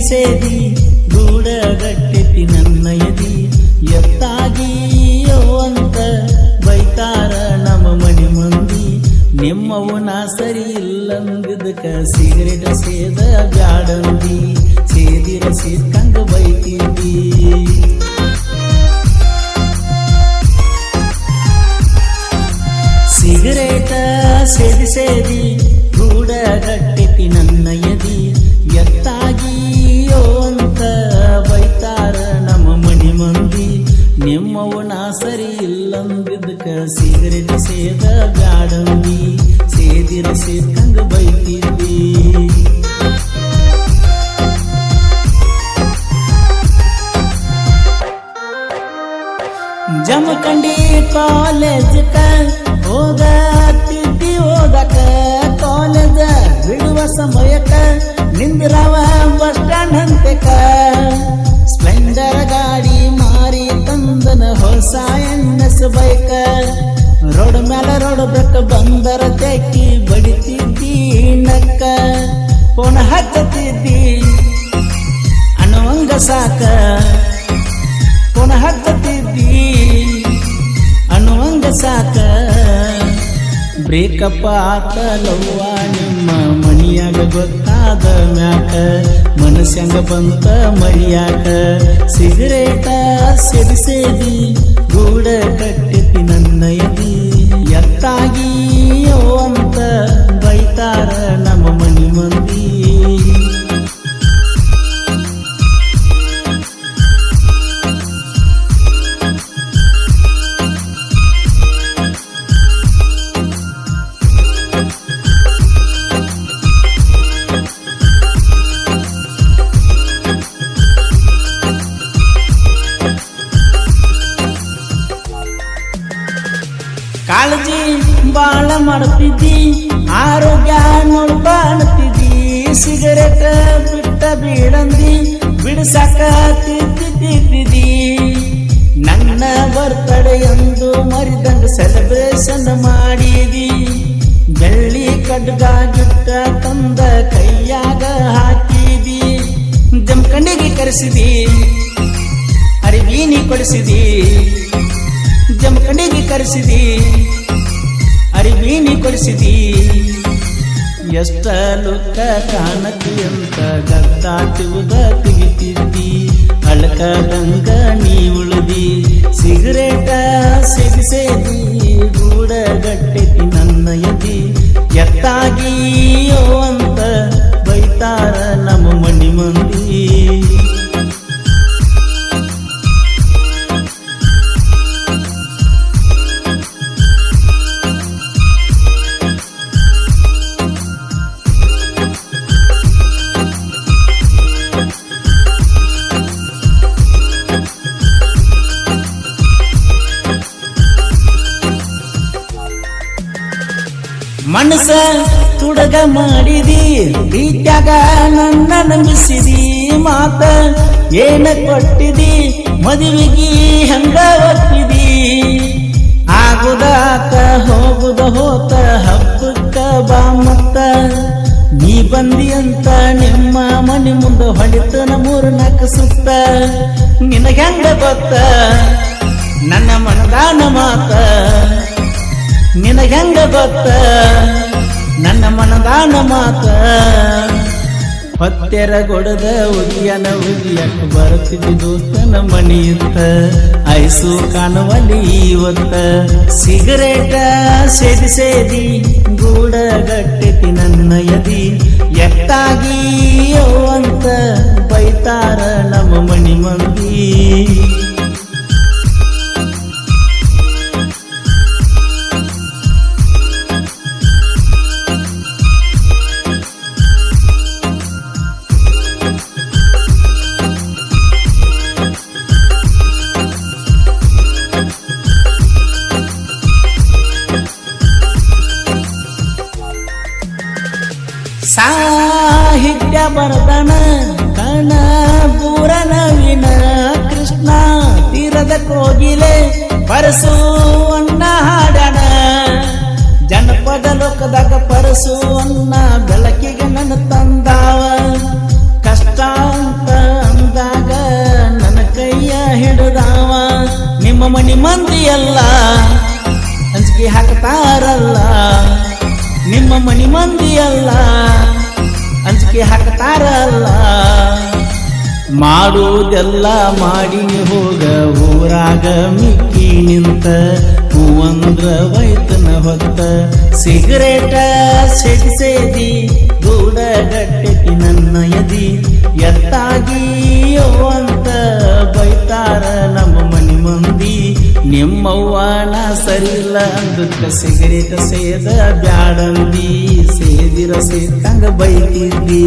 ಸೇದಿ ಗೂಡ ನನ್ನ ತಿನ್ನಯದಿ ಎತ್ತಾಗಿಯೋ ಅಂತ ಬೈತಾರ ನಮ್ಮ ಮನೆ ಮಂದಿ. ನಿಮ್ಮವು ನಾ ಸರಿ ಇಲ್ಲಂದಿದ್ದಕ ಸಿಗರೇಟ್ ಸೇದ ಬ್ಯಾಡಂದಿ. ಸೇದಿರ ಸೇದ್ಕಂಗ ಬೈತಿದ್ದಿ. ಸಿಗರೇಟ ಸೇದಿ ಸೇದಿ ಗೂಡ ಗಟ್ಟೆತಿ ನನ್ನ ಎದಿ ಎತ್ತಾಗಿಯೋ ಅಂತ ಬೈತಾರ ನಮ್ಮ ಮನಿ ಮಂದಿ ನಿಮ್ಮವು ನಾ ಸರಿ ಇಲ್ಲಂದಿದ್ದಕ ಸಿಗರೇಟ್ ಸೇದ ಬ್ಯಾಡಂದಿ ಸೇದಿರ ಸೇದ್ಕಂಗ ಬೈತಿದ್ದಿ ಜಮಖಂಡಿ ಕಾಲೇಜ್ ಹೋಗತ್ತಿದ್ದಿ ಓದಕ ಕಾಲೇಜ ಬಿಡುವ ಸಮಯಕ್ಕ ನಿಂದಿರವ ಬಸ್ ಸ್ಟ್ಯಾಂಡ್ ಹಂತಕ ಸ್ಪ್ಲೆಂಡರ್ ಗಾಡಿ ಮಾರಿ ತಂದನ ಹೊಸ ಎಣ್ಣಸ್ ಬೈಕ. ರೋಡ್ ಮೇಲೆ ರೋಡ್ ಬೆಕ್ಕ ಬಂದರ ತೆಕ್ಕಿ ಬಡಿತಿದ್ದಿ ನಕ್ಕ. ಫೋನ್ ಹಚ್ಚತಿದ್ದಿ ಸಾಕ. ಪುನ ಹತ್ತತಿದ್ದಿ ಅನುವಂಗ ಸಾಕ. ಬ್ರೇಕಪ್ ಆತ ಲವ್ವ ನಿಮ್ಮ ಮನಿಯಾಗ ಗೊತ್ತಾದ ಮ್ಯಾಕ, ಮನಸ್ಸಂಗ ಬಂತ ಮರಿಯಾಕ. ಸಿಗರೇಟ ಸೇದಿ ಸೇದಿ ಗೂಡ ಕಟ್ಟಿತಿ ನನ್ನ ಎದಿ. ಎತ್ತಾಗಿ ಅಂತ ಬೈತಾರ ನಮ್ಮ ಮನಿ ಮಂದಿ. ಕಾಳಜಿ ಬಾಳ ಮಾಡ್ತಿದ್ದಿ ಆರೋಗ್ಯ ನೋಡ್ಬಾ ಅನ್ನತಿದ್ದಿ ಸಿಗರೇಟ್ ಬಿಟ್ಟ ಬೀಳಂದಿ, ಬಿಡ್ಸಾಕ ತಿದ್ದಿದ್ದಿದ್ದಿ ನನ್ನ ಬರ್ತಡೆ ಎಂದು ಮರಿದಂಗ ಸೆಲೆಬ್ರೇಷನ್ ಮಾಡಿದಿ. ಬೆಳ್ಳಿ ಕಡ್ಗ ತಂದ ಕೈಯಾಗ ಹಾಕಿದಿ. ಜಮಖಂಡಿಗೆ ಕರೆಸಿದಿ ಅರಿವೀನಿ ಕೊಡಿಸಿದಿ. ಕಣ್ಣಿಗೆ ಕರೆಸಿದಿ. ಅರಿವೀನಿ ಕೊಡಿಸಿದಿ. ಎಷ್ಟ ಲುಕ್ಕ ಕಾಣತಿ ಅಂತ ಗದ್ದಾಟುವುದ ತೆಗಿತಿದ್ದಿ ಅಳಕದಂಗ ನೀ ಉಳಿದಿ. ಸಿಗರೇಟ ಸಿಗಿಸೇದಿ. ಸೇದಿ ಗೂಡ ಗಟ್ಟೆತಿ ನನ್ನ ಎದಿ. ಎತ್ತಾಗಿಯೋ ಅಂತ ಬೈತಾರ ಮನಸ ತುಡಗ ಮಾಡಿದಿ ಪ್ರೀತ್ಯಾಗ ನನ್ನ ನಂಬಿಸಿದಿ ಮಾತ. ಏನ ಕೊಟ್ಟಿದಿ? ಮದುವೆಗಿ ಹಂಗ ಒಪ್ಪಿದಿ? ಆಗುದಾತ ಹೋಗುದ ಹೋತ, ಹಬ್ಬಕ್ಕ ಬಾ ಮತ್ತ. ನೀ ಬಂದಿ ಅಂತ ನಿಮ್ಮ ಮನೆ ಮುಂದೆ ಹೊಡಿತನ ಮೂರು ನಾಲ್ಕು ಸುತ್ತ. ನಿನಗೆ ಹೆಂಗ ಗೊತ್ತ? ನನ್ನ ಮನದಾನ ಮಾತ. ನಿನಗೆಂಗ ಗೊತ್ತ? ನನ್ನ ಮನದಾನ ಮಾತ? ಹೊತ್ತೆರ ಗೊಡದ ಉದಿಯನ ಉದಿಯಕ್ಕೆ ಬರುತ್ತಿದ್ದು ದೋಸ್ತನ ಮಣಿಯುತ್ತ. ಐಸು ಕಾಣುವಲ್ಲಿ ಇವತ್ತ ಸಿಗರೇಟ ಸೇದಿ ಸೇದಿ ಗೂಡ ಗಟ್ಟೆತಿ ನನ್ನ ಎದಿ. ಎತ್ತಾಗಿ ಅಂತ ಬೈತಾರ ನಮ್ಮ ಮಣಿ ಮಂದಿ ಹಿಡ್ಯ ಬರದನ ಕಣ ಪೂರ ನವೀನ ಕೃಷ್ಣ, ತೀರದ ಕೋಗಿಲೆ ಪರಸು ಅನ್ನ ಹಾಡಣ ಜನಪದ ಲೋಕದಾಗ ಪರಸು ಅನ್ನ ಬೆಳಕಿಗೆ ನನ್ನ ತಂದಾವ. ಕಷ್ಟ ಅಂತ ಅಂದಾಗ ನನ್ನ ಕೈಯ ಹಿಡಿದಾವ. ನಿಮ್ಮ ಮನಿ ಮಂದಿ ಎಲ್ಲ ಹಂಚಿಕೆ ಹಾಕ್ತಾರಲ್ಲ. ನಿಮ್ಮ ಮನಿ ಮಂದಿ ಅಲ್ಲ ಅಂಜಿಕೆ ಹಾಕ್ತಾರಲ್ಲ. ಮಾಡುವುದೆಲ್ಲ ಮಾಡಿ ಹೋಗ ಊರಾಗ ಮಿಕ್ಕಿ ನಿಂತ, ಹೂವಂದ್ರ ವೈತನ ಹೊತ್ತ. ಸಿಗರೇಟ ಸಿಡಿಸೇದಿ ಗೂಡ ಗಟ್ಟೆತಿ ನನ್ನ ಎದಿ ನಿಮ್ಮವ್ವನ ಸರಿಲ್ಲ ಅಂದಕ್ಕ ಸಿಗರೇಟ ಸೇದ ಬ್ಯಾಡಂದಿ ಸೇದಿರ ಸೇದಂಗ ಬೈತಿದ್ದಿ.